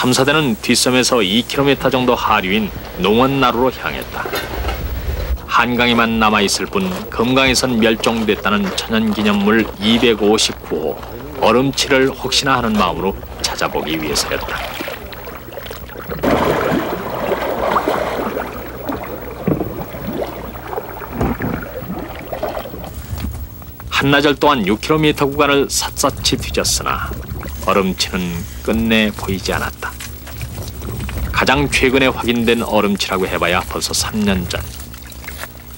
탐사대는 뒷섬에서 2km 정도 하류인 농원나루로 향했다. 한강에만 남아있을 뿐 금강에선 멸종됐다는 천연기념물 259호 얼음치를 혹시나 하는 마음으로 찾아보기 위해서였다. 한나절 동안 6km 구간을 샅샅이 뒤졌으나 얼음치는 끝내 보이지 않았다. 가장 최근에 확인된 얼음치라고 해봐야 벌써 3년 전.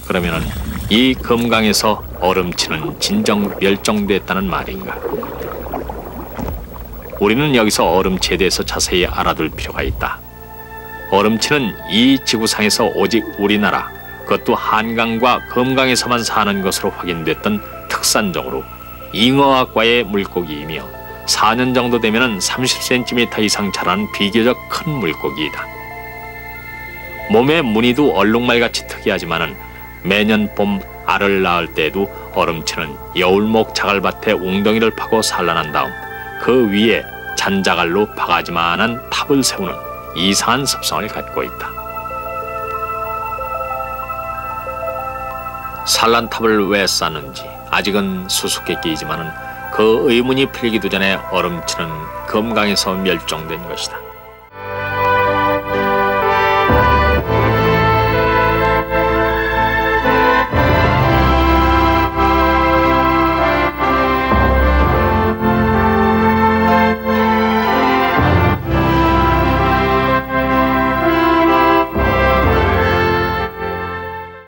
그러면은 이 금강에서 얼음치는 진정 멸종됐다는 말인가? 우리는 여기서 얼음치에 대해서 자세히 알아둘 필요가 있다. 얼음치는 이 지구상에서 오직 우리나라, 그것도 한강과 금강에서만 사는 것으로 확인됐던 특산종으로 잉어학과의 물고기이며 4년 정도 되면 30cm 이상 자라는 비교적 큰 물고기이다. 몸의 무늬도 얼룩말같이 특이하지만은 매년 봄 알을 낳을 때에도 얼음치는 여울목 자갈밭에 웅덩이를 파고 산란한 다음 그 위에 잔자갈로 바가지만한 탑을 세우는 이상한 습성을 갖고 있다. 산란탑을 왜 쌓는지 아직은 수수께끼이지만은 그 의문이 풀리기도 전에 얼음치는 금강에서 멸종된 것이다.